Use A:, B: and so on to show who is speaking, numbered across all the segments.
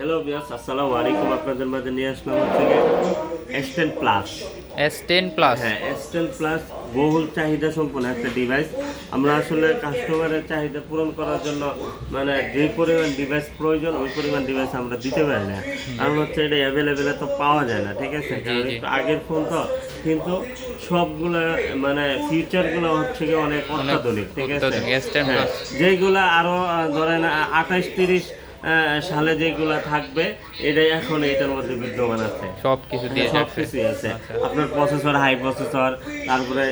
A: Hello বিয়াস আসসালামু আলাইকুম আপনাদের মাঝে নিয়ে আসলাম হচ্ছে প্লাস
B: এস টেন প্লাস
A: হ্যাঁ এসটেন প্লাস বহুল চাহিদা সম্পন্ন একটা ডিভাইস আমরা আসলে কাস্টমারের চাহিদা পূরণ করার জন্য মানে যে পরিমাণ ডিভাইস প্রয়োজন ওই পরিমাণ ডিভাইস আমরা দিতে পারি না। কারণ হচ্ছে এটা অ্যাভেলেবেলে তো পাওয়া যায় না ঠিক আছে? আগের ফোন তো কিন্তু সবগুলো মানে ফিচারগুলো হচ্ছে অনেক অত্যাধুনিক ঠিক আছে?
B: S10
A: হ্যাঁ,
B: Plus।
A: আরও ধরেন আঠাশ তিরিশ সালে যেগুলা থাকবে এটাই এখন এটার মধ্যে বিদ্যমান আছে।
B: সব কিছু দিয়ে
A: সব কিছুই আছে।
B: আচ্ছা।
A: আপনার প্রসেসর হাই প্রসেসর তারপরে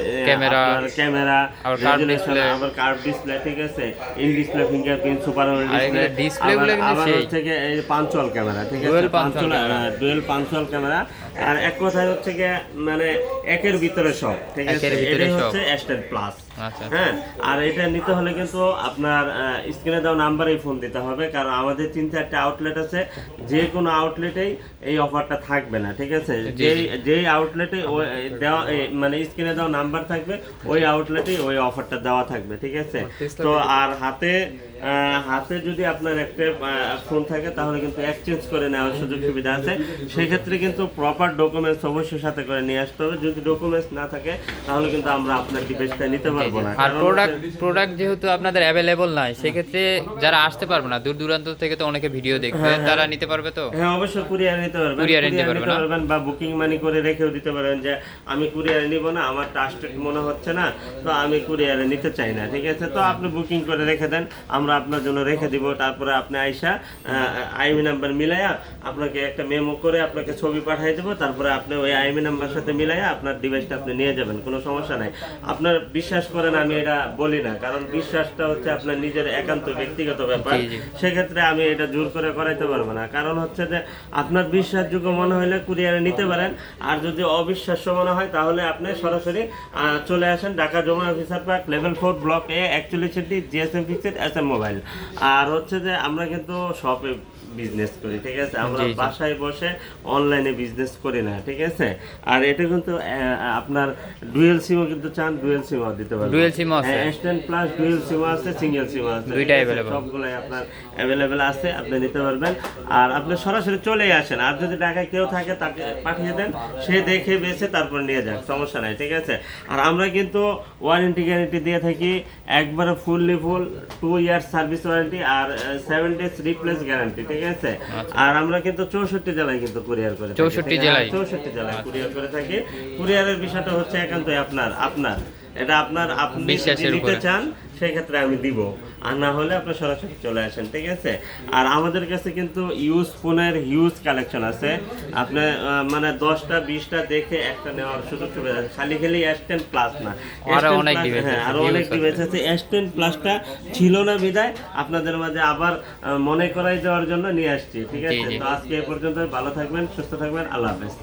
A: ক্যামেরা
B: curved display।
A: আবার কার্ভ ডিসপ্লে ঠিক আছে? ইন ডিসপ্লে ফিঙ্গারপ্রিন্ট
B: সুপারগুলো
A: আবার
B: সেই।
A: হচ্ছে কি এই পাঞ্চুয়াল ক্যামেরা ঠিক আছে? ডুয়েল ক্যামেরা আর এক কথায় হচ্ছে মানে একের ভিতরে সব ঠিক আছে?
B: ভিতরে
A: এটাই হচ্ছে এস্টেড প্লাস হ্যাঁ আর এটা নিতে হলে কিন্তু আপনার স্ক্রিনে দেওয়া নাম্বারেই ফোন দিতে হবে কারণ আমাদের তিন চারটে আউটলেট আছে যে কোনো আউটলেটেই এই অফারটা থাকবে না ঠিক আছে? যেই যেই আউটলেটে দেওয়া মানে স্ক্রিনে দেওয়া নাম্বার থাকবে ওই আউটলেটেই ওই অফারটা দেওয়া থাকবে ঠিক আছে? তো আর হাতে আহ, হাতে যদি আপনার একটা ফোন থাকে তাহলে কিন্তু এক্সচেঞ্জ করে নেওয়ার সুযোগ সুবিধা আছে। সেক্ষেত্রে কিন্তু প্রপার ডকুমেন্টস অবশ্যই সাথে করে নিয়ে আসতে হবে। যদি ডকুমেন্টস না থাকে তাহলে কিন্তু আমরা আপনার ডিভাইসটা নিতে পারব না
B: আর প্রোডাক্ট প্রোডাক্ট যেহেতু আপনাদের অ্যাভেলেবল নাই সেক্ষেত্রে যারা আসতে পারবে না দূর দূরান্ত থেকে তো অনেকে ভিডিও দেখবে। তারা নিতে পারবে তো?
A: হ্যাঁ অবশ্যই কুরিয়ার নিতে পারবেন।
B: Courier নিতে?
A: পারবেন বা বুকিং মানি করে রেখেও দিতে পারবেন যে আমি কুরিয়ারে নিব না আমার ট্রাস্টেড মনে হচ্ছে না তো আমি কুরিয়ারে নিতে চাই না। ঠিক আছে? তো আপনি বুকিং করে রেখে দেন আমরা আপনার জন্য রেখে দিব। তারপরে আপনি আইসা আইমি নাম্বার মিলাইয়া আপনাকে একটা মেমো করে আপনাকে ছবি পাঠিয়ে দেবো। তারপরে আপনি ওই আইমি নাম্বার সাথে মিলাইয়া আপনার ডিভাইসটা আপনি নিয়ে যাবেন কোনো সমস্যা নাই। আপনার বিশ্বাস করেন আমি এটা বলি না। কারণ বিশ্বাসটা হচ্ছে আপনার নিজের একান্ত ব্যক্তিগত ব্যাপার। সেক্ষেত্রে আমি এটা জোর করে করাইতে পারব না। কারণ হচ্ছে যে আপনার বিশ্বাসযোগ্য মনে হলে কুরিয়ারে নিতে পারেন। আর যদি অবিশ্বাস্য মনে হয় তাহলে আপনি সরাসরি চলে আসেন ঢাকা জমা officer park level four block A সেটি GSM fixed S M mobile আর হচ্ছে যে আমরা কিন্তু শপে বিজনেস করি ঠিক আছে আমরা। বাসায় বসে অনলাইনে বিজনেস করি না ঠিক আছে আর এটা কিন্তু আপনার ডুয়েল সিমও কিন্তু চান ডুয়েল সিমও দিতে পারবেন
B: Dual SIM ও আছে?
A: এক্সটেন প্লাস ডুয়েল সিমও আছে সিঙ্গেল সিমও আছে আছে?
B: available।
A: সবগুলাই আপনার অ্যাভেলেবেল আছে আপনি নিতে পারবেন আর আপনি সরাসরি চলে আসেন আর যদি ঢাকায় কেউ থাকে তাকে পাঠিয়ে দেন সে দেখে বেছে তারপর নিয়ে যাক সমস্যা নাই ঠিক আছে আর আমরা কিন্তু ওয়ারেন্টি গ্যারেন্টি দিয়ে থাকি একবারে fully full two year service warranty আর সেভেন ডেজ রিপ্লেস গ্যারান্টি ঠিক আছে? আর আমরা কিন্তু চৌষট্টি জেলায় কিন্তু কুরিয়ার করে চৌষট্টি
B: 64 জেলায়?
A: চৌষট্টি জেলায় কুরিয়ার করে থাকি। কুরিয়ারের বিষয়টা হচ্ছে একান্তই আপনার আপনার। এটা আপনার আপনি
B: উপরে।
A: চান সেই ক্ষেত্রে আমি দিব। আর না হলে আপনি সরাসরি চলে আসেন ঠিক আছে? আর আমাদের কাছে কিন্তু ইউজ ফোনের হিউজ কালেকশন আছে। আপনি মানে দশটা বিশটা দেখে একটা নেওয়ার সুযোগ সুবিধা আছে খালি খালি এস টেন প্লাস না।
B: আরও
A: S10
B: অনেক
A: হ্যাঁ
B: আছে, আরও
A: অনেক ডিভাইস আছে। এস টেন প্লাসটা ছিল না বিদায় আপনাদের মাঝে আবার মনে করাই দেওয়ার জন্য নিয়ে আসছি ঠিক আছে। তো আজকে এ পর্যন্ত ভালো থাকবেন সুস্থ থাকবেন। আল্লাহ হাফেজ।